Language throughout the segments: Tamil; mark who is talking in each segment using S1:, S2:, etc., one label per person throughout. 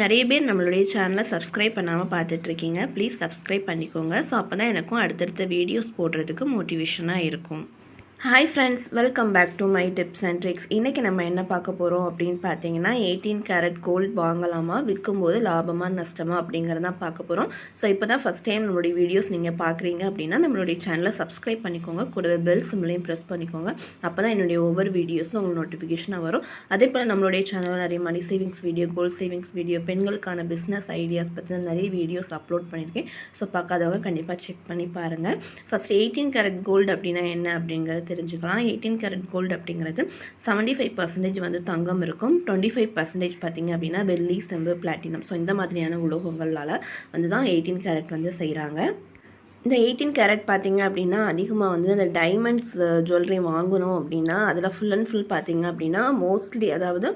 S1: நிறைய பேர் நம்மளுடைய சேனலை சப்ஸ்கிரைப் பண்ணாமல் பார்த்துட்ருக்கீங்க. ப்ளீஸ் சப்ஸ்கிரைப் பண்ணிக்கோங்க. ஸோ அப்போ தான் எனக்கும் அடுத்தடுத்த வீடியோஸ் போடுறதுக்கு மோட்டிவேஷனாக இருக்கும். Hi friends welcome back to my tips and tricks இன்றைக்கி நம்ம என்ன பார்க்க போகிறோம் அப்படின்னு பார்த்தீங்கன்னா எயிட்டீன் கேரட் கோல்டு வாங்கலாமா விற்கும்போது லாபமாக நஷ்டமா அப்படிங்கிறதான் பார்க்க போகிறோம் ஸோ இப்போ தான் ஃபஸ்ட் டைம் நம்மளுடைய வீடியோஸ் நீங்கள் பார்க்குறீங்க அப்படின்னா நம்மளுடைய சேனலை சப்ஸ்கிரைப் பண்ணிக்கோங்க. கூடவே பெல் சிம்லையும் ப்ரெஸ் பண்ணிக்கோங்க. அப்போ தான் என்னுடைய ஒவ்வொரு வீடியோஸும் உங்களுக்கு நோட்டிஃபிகேஷனாக வரும். அதே போல் நம்மளுடைய சேனலில் நிறைய money savings video gold savings video பெண்களுக்கான பிஸ்னஸ் ஐடியாஸ் பற்றின நிறைய வீடியோஸ் அப்லோட் பண்ணியிருக்கேன் ஸோ பார்க்காதவங்க கண்டிப்பாக செக் பண்ணி பாருங்கள் ஃபஸ்ட் எயிட்டீன் கேரட் கோல்டு அப்படின்னா என்ன அப்படிங்கிறது தெரிஞ்சுக்கலாம். எயிட்டீன் கேரட் கோல்டு அப்படிங்கிறது செவன்டி ஃபைவ் பர்சன்டேஜ் வந்து தங்கம் இருக்கும். டுவெண்ட்டி ஃபைவ் பர்சன்டேஜ் பார்த்திங்க அப்படின்னா வெள்ளி செம்பு பிளாட்டினம் ஸோ இந்த மாதிரியான உலோகங்களால் வந்து தான் எயிட்டீன் கேரட் வந்து செய்கிறாங்க இந்த எயிட்டீன் கேரட் பார்த்தீங்க அப்படின்னா அதிகமாக வந்து அந்த டைமண்ட்ஸ் ஜுவல்லரி வாங்கணும் அப்படின்னா அதில் ஃபுல் அண்ட் ஃபுல் பார்த்தீங்க அப்படின்னா மோஸ்ட்லி அதாவது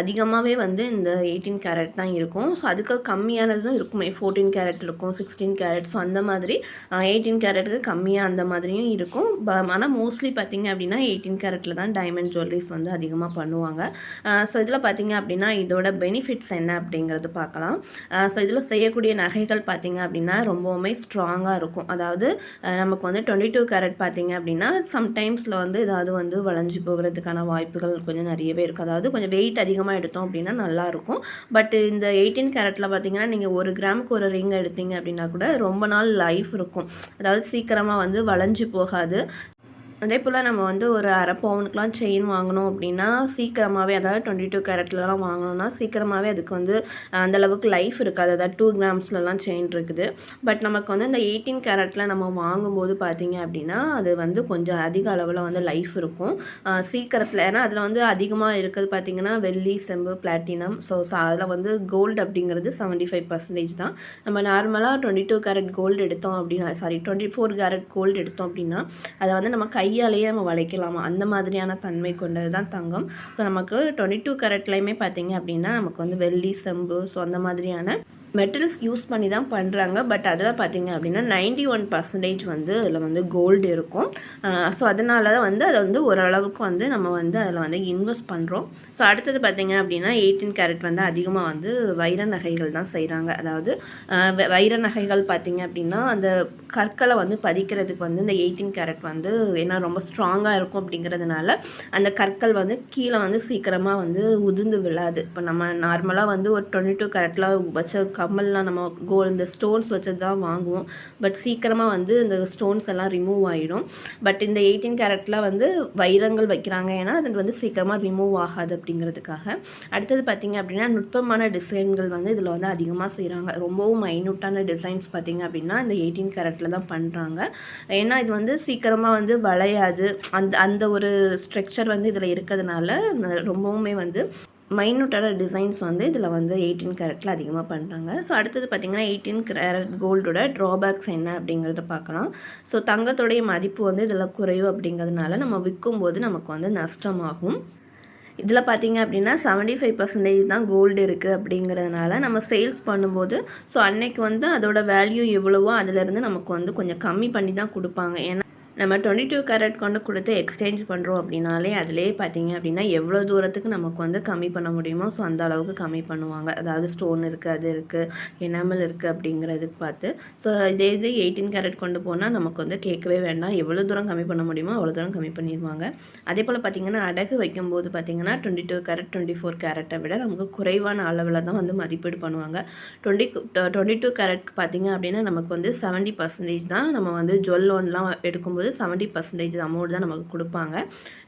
S1: அதிகமாகவே வந்து இந்த எயிட்டீன் கேரட் தான் இருக்கும். ஸோ அதுக்கு கம்மியானதும் இருக்குமே. ஃபோர்டீன் கேரட் இருக்கும் சிக்ஸ்டீன் கேரட் ஸோ அந்த மாதிரி எயிட்டீன் கேரட்டுக்கு கம்மியாக அந்த மாதிரியும் இருக்கும். ஆனால் மோஸ்ட்லி பார்த்தீங்க அப்படின்னா எயிட்டீன் கேரட்டில் தான் டைமண்ட் ஜுவல்லரிஸ் வந்து அதிகமாக பண்ணுவாங்க. ஸோ இதில் பார்த்தீங்க அப்படின்னா இதோட பெனிஃபிட்ஸ் என்ன அப்படிங்கிறது பார்க்கலாம் ஸோ இதில் செய்யக்கூடிய நகைகள் பார்த்தீங்க அப்படின்னா ரொம்பவுமே ஸ்ட்ராங்காக இருக்கும். அதாவது நமக்கு வந்து டுவெண்ட்டி டூ கேரட் பார்த்தீங்க அப்படின்னா சம்டைம்ஸில் வந்து ஏதாவது வந்து வளைஞ்சு போகிறதுக்கான வாய்ப்புகள் கொஞ்சம் நிறையவே இருக்குது அதாவது கொஞ்சம் வெயிட் அதிகமாக எடுத்தோம் அப்படின்னா நல்லாயிருக்கும் பட் இந்த எயிட்டீன் கேரட்டில் பார்த்தீங்கன்னா நீங்கள் ஒரு கிராமுக்கு ஒரு ரிங் எடுத்தீங்க அப்படின்னா கூட ரொம்ப நாள் லைஃப் இருக்கும். அதாவது சீக்கிரமாக வந்து வளைஞ்சு போகாது. அதே போல் நம்ம வந்து ஒரு அரை பவுனுக்குலாம் செயின் வாங்கணும் அப்படின்னா சீக்கிரமாகவே அதாவது டுவெண்ட்டி டூ கேரட்லலாம் வாங்கணும்னா சீக்கிரமாகவே அதுக்கு வந்து அந்தளவுக்கு லைஃப் இருக்காது. அதாவது டூ கிராம்ஸ்லலாம் செயின் இருக்குது. பட் நமக்கு வந்து இந்த எயிட்டீன் கேரட்டில் நம்ம வாங்கும்போது பார்த்தீங்க அப்படின்னா அது வந்து கொஞ்சம் அதிக அளவில் வந்து லைஃப் இருக்கும். சீக்கிரத்தில் ஏன்னா அதில் வந்து அதிகமாக இருக்கிறது பார்த்திங்கன்னா வெள்ளி செம்பு பிளாட்டினம் ஸோ அதில் வந்து கோல்டு அப்படிங்கிறது செவன்ட்டி ஃபைவ் பர்சன்டேஜ் தான். நம்ம நார்மலாக டுவெண்ட்டி டூ கேரட் கோல்டு எடுத்தோம் அப்படின்னா sorry twenty four carat gold எடுத்தோம் அப்படின்னா அதை வந்து நம்ம கை கையாலேயே நம்ம வளைக்கலாமா? அந்த மாதிரியான தன்மை கொண்டது தான் தங்கம். ஸோ நமக்கு டுவெண்ட்டி டூ கரெட்லையுமே பார்த்தீங்க அப்படின்னா நமக்கு வந்து வெள்ளி செம்பு ஸோ அந்த மாதிரியான மெட்டல்ஸ் யூஸ் பண்ணி தான் பண்ணுறாங்க பட் அதில் பார்த்திங்க அப்படின்னா நைன்டி ஒன் பர்சன்டேஜ் வந்து அதில் வந்து கோல்டு இருக்கும். ஸோ அதனால தான் வந்து அதை வந்து ஓரளவுக்கு வந்து நம்ம வந்து அதில் வந்து இன்வெஸ்ட் பண்ணுறோம் ஸோ அடுத்தது பார்த்திங்க அப்படின்னா எயிட்டீன் கேரட் வந்து அதிகமாக வந்து வைர நகைகள் தான் செய்கிறாங்க அதாவது வைர நகைகள் பார்த்திங்க அப்படின்னா அந்த கற்களை வந்து பதிக்கிறதுக்கு வந்து இந்த எயிட்டீன் கேரட் வந்து ஏன்னா ரொம்ப ஸ்ட்ராங்காக இருக்கும் அப்படிங்கிறதுனால அந்த கற்கள் வந்து கீழே வந்து சீக்கிரமாக வந்து உதிர்ந்து விழாது. இப்போ நம்ம நார்மலாக வந்து ஒரு டுவெண்ட்டி டூ கேரட்டில் வச்ச கம்மல்லாம் நம்ம கோ இந்த ஸ்டோன்ஸ் வச்சது தான் வாங்குவோம். பட் சீக்கிரமாக வந்து இந்த ஸ்டோன்ஸ் எல்லாம் ரிமூவ் ஆகிடும் பட் இந்த எயிட்டீன் கேரட்டில் வந்து வைரங்கள் வைக்கிறாங்க. ஏன்னா அது வந்து சீக்கிரமாக ரிமூவ் ஆகாது அப்படிங்கிறதுக்காக. அடுத்தது பார்த்திங்க அப்படின்னா நுட்பமான டிசைன்கள் வந்து இதில் வந்து அதிகமாக செய்கிறாங்க ரொம்பவும் மைனூட்டான டிசைன்ஸ் பார்த்திங்க அப்படின்னா இந்த எயிட்டீன் கேரட்டில் தான் பண்ணுறாங்க ஏன்னா இது வந்து சீக்கிரமாக வந்து வளையாது. அந்த அந்த ஒரு ஸ்ட்ரக்சர் வந்து இதில் இருக்கிறதுனால ரொம்பவுமே வந்து மைனூட்டான டிசைன்ஸ் வந்து இதில் வந்து எயிட்டீன் கேரட்டில் அதிகமாக பண்ணுறாங்க ஸோ அடுத்தது பார்த்திங்கன்னா எயிட்டீன் கேரட் கோல்டோட ட்ராபேக்ஸ் என்ன அப்படிங்கிறத பார்க்கலாம். ஸோ தங்கத்தோடைய மதிப்பு வந்து இதில் குறைவு அப்படிங்கிறதுனால நம்ம விற்கும்போது நமக்கு வந்து நஷ்டமாகும். இதில் பார்த்தீங்க அப்படின்னா செவன்டி ஃபைவ் பர்சன்டேஜ் தான் கோல்டு இருக்குது அப்படிங்கிறதுனால நம்ம சேல்ஸ் பண்ணும்போது ஸோ அன்னைக்கு வந்து அதோட வேல்யூ எவ்வளவோ அதிலேருந்து நமக்கு வந்து கொஞ்சம் கம்மி பண்ணி தான் கொடுப்பாங்க. ஏன்னா நம்ம டுவெண்ட்டி டூ கேரட் கொண்டு கொடுத்து எக்ஸ்சேஞ்ச் பண்ணுறோம் அப்படின்னாலே அதிலே பார்த்தீங்க அப்படின்னா எவ்வளோ தூரத்துக்கு நமக்கு வந்து கம்மி பண்ண முடியுமோ ஸோ அந்த அளவுக்கு கம்மி பண்ணுவாங்க. அதாவது ஸ்டோன் இருக்குது அது இருக்குது எனாமல் இருக்குது அப்படிங்கிறதுக்கு பார்த்து. ஸோ இதே இது எயிட்டீன் கேரட் கொண்டு போனால் நமக்கு வந்து கேட்கவே வேண்டாம். எவ்வளோ தூரம் கம்மி பண்ண முடியுமோ அவ்வளோ தூரம் கம்மி பண்ணிடுவாங்க. அதே போல் பார்த்திங்கன்னா அடகு வைக்கும்போது பார்த்திங்கன்னா twenty two carat twenty four கேரட்டை விட நமக்கு குறைவான அளவில் தான் வந்து மதிப்பீடு பண்ணுவாங்க. டுவெண்ட்டி டுவெண்ட்டி டூ கேரட் பார்த்திங்க அப்படின்னா நமக்கு வந்து செவன்ட்டி பர்சன்டேஜ் தான் நம்ம வந்து ஜுவல் லோன்லாம் எடுக்கும்போது வந்து செவன்ட்டி பர்சன்டேஜ் அமௌண்ட் தான் நமக்கு கொடுப்பாங்க.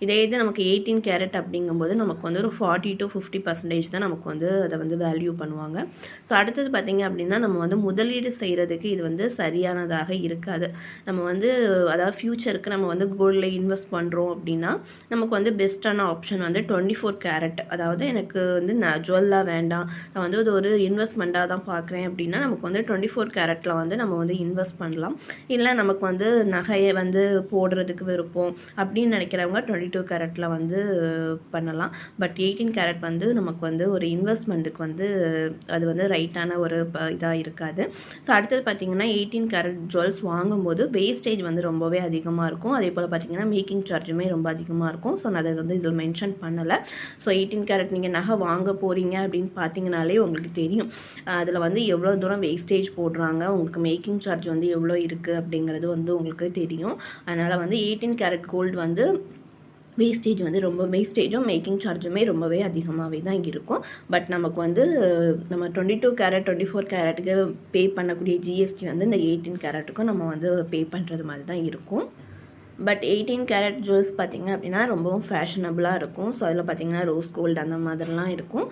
S1: இதே இது நமக்கு எயிட்டீன் கேரட் அப்படிங்கும்போது நமக்கு வந்து ஒரு ஃபார்ட்டி டு ஃபிஃப்டி பர்சன்டேஜ் தான் நமக்கு வந்து அதை வந்து வேல்யூ பண்ணுவாங்க. ஸோ அடுத்தது பார்த்திங்க அப்படின்னா நம்ம வந்து முதலீடு செய்கிறதுக்கு இது வந்து சரியானதாக இருக்காது. நம்ம வந்து அதாவது ஃப்யூச்சருக்கு நம்ம வந்து கோல்டில் இன்வெஸ்ட் பண்ணுறோம் அப்படின்னா நமக்கு வந்து பெஸ்ட்டான ஆப்ஷன் வந்து டுவெண்ட்டி ஃபோர் கேரட் அதாவது எனக்கு வந்து நான் ஜுவல்லாக வேண்டாம். நான் வந்து அது ஒரு இன்வெஸ்ட்மெண்ட்டாக தான் பார்க்குறேன் அப்படின்னா நமக்கு வந்து டுவெண்ட்டி ஃபோர் கேரட்டில் வந்து நம்ம வந்து இன்வெஸ்ட் பண்ணலாம். இல்லை நமக்கு வந்து நகையை வந்து போடுறதுக்கு விருப்பம் அப்படின்னு நினைக்கிறவங்க டுவெண்ட்டி டூ கேரட்டில் வந்து பண்ணலாம். பட் எயிட்டீன் கேரட் வந்து நமக்கு வந்து ஒரு இன்வெஸ்ட்மெண்ட்டுக்கு வந்து அது வந்து ரைட்டான ஒரு இதாக இருக்காது. ஸோ அடுத்தது பார்த்திங்கன்னா எயிட்டீன் கேரட் ஜுவல்ஸ் வாங்கும்போது வேஸ்டேஜ் வந்து ரொம்பவே அதிகமாக இருக்கும். அதே போல் பார்த்திங்கன்னா மேக்கிங் சார்ஜுமே ரொம்ப அதிகமாக இருக்கும். ஸோ நான் அதை வந்து இதில் மென்ஷன் பண்ணலை. ஸோ எயிட்டீன் கேரட் நீங்கள் நகை வாங்க போகிறீங்க அப்படின்னு பார்த்தீங்கனாலே உங்களுக்கு தெரியும். அதில் வந்து எவ்வளோ தூரம் வேஸ்டேஜ் போடுறாங்க உங்களுக்கு மேக்கிங் சார்ஜ் வந்து எவ்வளோ இருக்குது அப்படிங்கிறது வந்து உங்களுக்கு தெரியும். அதனால் வந்து எயிட்டீன் கேரட் கோல்டு வந்து வேஸ்டேஜ் வந்து ரொம்ப வேஸ்டேஜும் மேக்கிங் சார்ஜுமே ரொம்பவே அதிகமாகவே தான் இருக்கும். பட் நமக்கு வந்து நம்ம twenty two carat twenty four கேரட்டுக்கு pay பண்ணக்கூடிய ஜிஎஸ்டி வந்து இந்த எயிட்டீன் கேரட்டுக்கும் நம்ம வந்து பே பண்ணுறது மாதிரி தான் இருக்கும். பட் எயிட்டீன் கேரட் ஜுவல்ஸ் பார்த்திங்க அப்படின்னா ரொம்பவும் ஃபேஷனபுளாக இருக்கும். ஸோ அதில் பார்த்திங்கன்னா ரோஸ் கோல்டு அந்த மாதிரிலாம் இருக்கும்.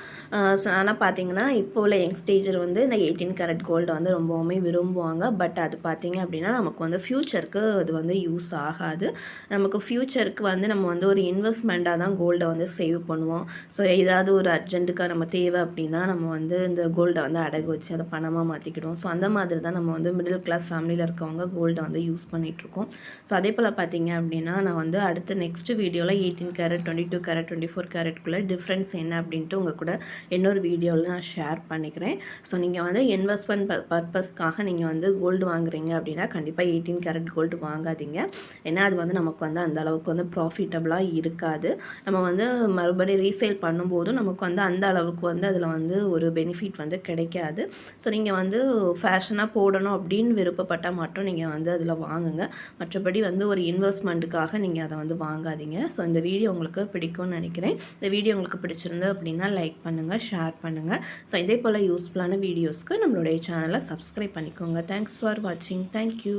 S1: ஸோ ஆனால் பார்த்திங்கன்னா இப்போ உள்ள யங்ஸ்டேஜர் வந்து இந்த எயிட்டீன் கேரட் கோல்டு வந்து ரொம்பவுமே விரும்புவாங்க. பட் அது பார்த்திங்க அப்படின்னா நமக்கு வந்து ஃப்யூச்சருக்கு அது வந்து யூஸ் ஆகாது. நமக்கு ஃப்யூச்சருக்கு வந்து நம்ம வந்து ஒரு இன்வெஸ்ட்மெண்ட்டாக தான் கோல்டை வந்து சேவ் பண்ணுவோம். ஸோ ஏதாவது ஒரு அர்ஜென்ட்டுக்காக நம்ம தேவை அப்படின்னா நம்ம வந்து இந்த கோல்டை வந்து அடகு வச்சு அதை பணமாக மாற்றிக்கிடுவோம் ஸோ அந்த மாதிரி தான் நம்ம வந்து மிடில் கிளாஸ் ஃபேமிலியில் இருக்கவங்க கோல்டை வந்து யூஸ் பண்ணிகிட்ருக்கோம் ஸோ அதே போல் பார்த்திங்க பார்த்தீங்க அப்படின்னா நான் வந்து அடுத்த நெக்ஸ்ட் வீடியோவில் eighteen carat twenty two carat twenty four கேரட்குள்ளே difference என்ன அப்படின்ட்டு உங்கள் கூட இன்னொரு வீடியோவில் நான் ஷேர் பண்ணிக்கிறேன். ஸோ நீங்கள் வந்து இன்வெஸ்ட்மெண்ட் ப பர்பஸ்க்காக நீங்கள் வந்து கோல்டு வாங்குறீங்க அப்படின்னா கண்டிப்பாக எயிட்டீன் கேரட் கோல்டு வாங்காதீங்க. ஏன்னா அது வந்து நமக்கு வந்து அந்த அளவுக்கு வந்து ப்ராஃபிட்டபுளாக இருக்காது. நம்ம வந்து மறுபடியும் ரீசேல் பண்ணும்போதும் நமக்கு வந்து அந்த அளவுக்கு வந்து அதில் வந்து ஒரு பெனிஃபிட் வந்து கிடைக்காது. ஸோ நீங்கள் வந்து ஃபேஷனாக போடணும் அப்படின்னு விருப்பப்பட்டால் மட்டும் நீங்கள் வந்து அதில் வாங்குங்க. மற்றபடி வந்து ஒரு இன் இன்வெஸ்ட்மெண்ட்டுக்காக நீங்கள் அதை வந்து வாங்காதீங்க. ஸோ இந்த வீடியோ உங்களுக்கு பிடிக்கும்னு நினைக்கிறேன். இந்த வீடியோ உங்களுக்கு பிடிச்சிருந்து அப்படின்னா லைக் பண்ணுங்கள் ஷேர் பண்ணுங்கள் ஸோ இதே போல் யூஸ்ஃபுல்லான வீடியோஸ்க்கு நம்மளுடைய சேனலை சப்ஸ்கிரைப் பண்ணிக்கோங்க. தேங்க்ஸ் ஃபார் வாட்சிங் தேங்க்யூ